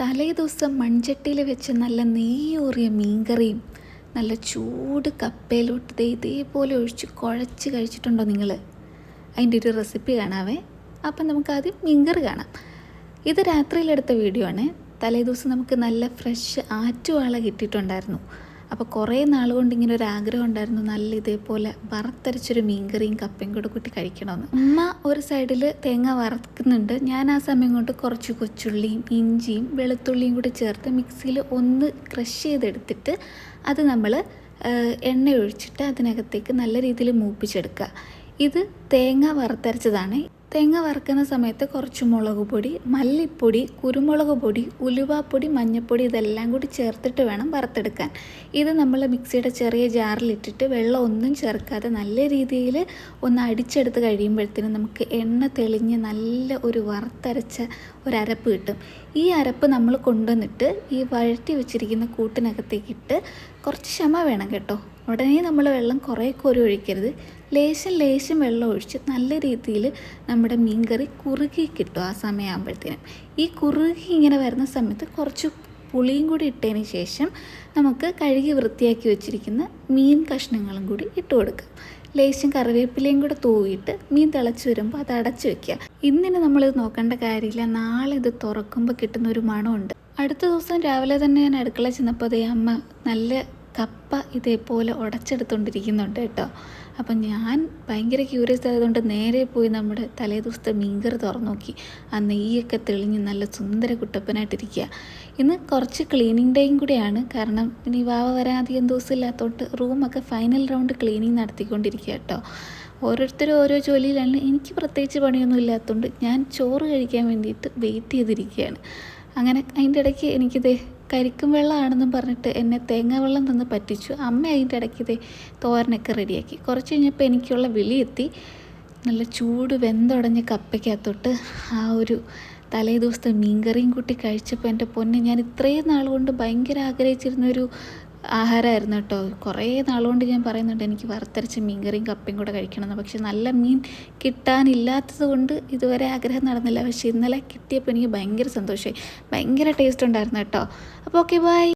തലേ ദിവസം മൺചട്ടിയിൽ വെച്ച് നല്ല നെയ്യൂറിയ മീൻകറിയും നല്ല ചൂട് കപ്പയിലോട്ട് ഇതേപോലെ ഒഴിച്ച് കുഴച്ച് കഴിച്ചിട്ടുണ്ടോ നിങ്ങൾ? അതിന്റെ ഒരു റെസിപ്പി കാണാവേ. അപ്പം നമുക്ക് ആദ്യം മീൻകറി കാണാം. ഇത് രാത്രിയിലെടുത്ത വീഡിയോ ആണ്. തലേ ദിവസം നമുക്ക് നല്ല ഫ്രഷ് ആറ്റുവാള കിട്ടിയിട്ടുണ്ടായിരുന്നു. അപ്പോൾ കുറേ നാൾ കൊണ്ട് ഇങ്ങനെ ഒരു ആഗ്രഹം ഉണ്ടായിരുന്നു നല്ല ഇതേപോലെ വറുത്തരച്ചൊരു മീൻകറിയും കപ്പയും കൂടെ കൂട്ടി കഴിക്കണമെന്ന്. അമ്മ ഒരു സൈഡിൽ തേങ്ങ വറുക്കുന്നുണ്ട്. ഞാൻ ആ സമയം കൊണ്ട് കുറച്ച് കൊച്ചുള്ളിയും ഇഞ്ചിയും വെളുത്തുള്ളിയും കൂടി ചേർത്ത് മിക്സിയിൽ ഒന്ന് ക്രഷ് ചെയ്തെടുത്തിട്ട് അത് നമ്മൾ എണ്ണ ഒഴിച്ചിട്ട് അതിനകത്തേക്ക് നല്ല രീതിയിൽ മൂപ്പിച്ചെടുക്കുക. ഇത് തേങ്ങ വറുത്തരച്ചതാണ്. തേങ്ങ വറുക്കുന്ന സമയത്ത് കുറച്ച് മുളക് പൊടി മല്ലിപ്പൊടി കുരുമുളക് പൊടി ഉലുവാപ്പൊടി മഞ്ഞൾപ്പൊടി ഇതെല്ലാം കൂടി ചേർത്തിട്ട് വേണം വറുത്തെടുക്കാൻ. ഇത് നമ്മൾ മിക്സിയുടെ ചെറിയ ജാറിലിട്ടിട്ട് വെള്ളം ഒന്നും ചേർക്കാതെ നല്ല രീതിയിൽ ഒന്ന് അടിച്ചെടുത്ത് കഴിയുമ്പോഴത്തേനും നമുക്ക് എണ്ണ തെളിഞ്ഞ് നല്ല ഒരു വറുത്തരച്ച ഒരു അരപ്പ് കിട്ടും. ഈ അരപ്പ് നമ്മൾ കൊണ്ടുവന്നിട്ട് ഈ വഴറ്റി വെച്ചിരിക്കുന്ന കൂട്ടിനകത്തേക്ക് ഇട്ട് കുറച്ച് ക്ഷമ വേണം കേട്ടോ. ഉടനെ നമ്മൾ വെള്ളം കുറേ കോരി ഒഴിക്കരുത്. ലേശം ലേശം വെള്ളം ഒഴിച്ച് നല്ല രീതിയിൽ നമ്മുടെ മീൻകറി കുറുകി കിട്ടും ആ സമയമാകുമ്പോഴത്തേനും ഈ കുറുകി ഇങ്ങനെ വരുന്ന സമയത്ത് കുറച്ച് പുളിയും കൂടി ഇട്ടതിന് ശേഷം നമുക്ക് കഴുകി വൃത്തിയാക്കി വെച്ചിരിക്കുന്ന മീൻ കഷ്ണങ്ങളും കൂടി ഇട്ട് കൊടുക്കാം. ലേശം കറിവേപ്പിലയും കൂടെ തൂവിയിട്ട് മീൻ തിളച്ച് വരുമ്പോൾ അത് അടച്ചു വെക്കുക. ഇന്നിന് നമ്മളിത് നോക്കേണ്ട കാര്യമില്ല. നാളെ ഇത് തുറക്കുമ്പോൾ കിട്ടുന്ന ഒരു മണമുണ്ട്. അടുത്ത ദിവസം രാവിലെ തന്നെ ഞാൻ അടുക്കള ചെന്നപ്പോൾ അതേ അമ്മ നല്ല കപ്പ ഇതേപോലെ ഉടച്ചെടുത്തുകൊണ്ടിരിക്കുന്നുണ്ട് കേട്ടോ. അപ്പം ഞാൻ ഭയങ്കര ക്യൂരിയസ് ആയതുകൊണ്ട് നേരെ പോയി നമ്മുടെ തലേ ദിവസത്തെ മീങ്കർ തുറന്നു നോക്കി ആ നെയ്യൊക്കെ തെളിഞ്ഞ് നല്ല സുന്ദര കുട്ടപ്പനായിട്ടിരിക്കുക ഇന്ന് കുറച്ച് ക്ലീനിങ് ഡേയും കൂടിയാണ്. കാരണം ഇനി വാവ വരാൻ അധികം റൂമൊക്കെ ഫൈനൽ റൗണ്ട് ക്ലീനിങ് നടത്തിക്കൊണ്ടിരിക്കുക കേട്ടോ. ഓരോരുത്തരും ഓരോ ജോലിയിലാണ്. എനിക്ക് പ്രത്യേകിച്ച് പണിയൊന്നും ഇല്ലാത്തതുകൊണ്ട് ഞാൻ ചോറ് കഴിക്കാൻ വേണ്ടിയിട്ട് വെയിറ്റ് ചെയ്തിരിക്കുകയാണ് അങ്ങനെ അതിന്റെ ഇടയ്ക്ക് എനിക്കിത് കരിക്കും വെള്ളമാണെന്നും പറഞ്ഞിട്ട് എന്നെ തേങ്ങ വെള്ളം തന്ന് പറ്റിച്ചു. അമ്മ അതിന്റെ ഇടയ്ക്ക് ഇത് തോരനൊക്കെ റെഡിയാക്കി. കുറച്ച് കഴിഞ്ഞപ്പോൾ എനിക്കുള്ള വിളിയെത്തി നല്ല ചൂട് വെന്തുടഞ്ഞ കപ്പയ്ക്കകത്തോട്ട് ആ ഒരു തലേ ദിവസത്തെ മീൻകറിയും കൂട്ടി കഴിച്ചപ്പോൾ എന്റെ പൊന്നെ ഞാൻ ഇത്രയും നാൾ കൊണ്ട് ഭയങ്കര ആഗ്രഹിച്ചിരുന്നൊരു ആഹാരമായിരുന്നു കേട്ടോ. കുറേ നാളുകൊണ്ട് ഞാൻ പറയുന്നുണ്ട് എനിക്ക് വറുത്തരച്ച മീൻകറിയും കപ്പയും കൂടെ കഴിക്കണമെന്ന്. പക്ഷെ നല്ല മീൻ കിട്ടാനില്ലാത്തത് കൊണ്ട് ഇതുവരെ ആഗ്രഹം നടന്നില്ല. പക്ഷേ ഇന്നലെ കിട്ടിയപ്പോൾ എനിക്ക് ഭയങ്കര സന്തോഷമായി. ഭയങ്കര ടേസ്റ്റ് ഉണ്ടായിരുന്നു കേട്ടോ. അപ്പോൾ ഓക്കെ ബൈ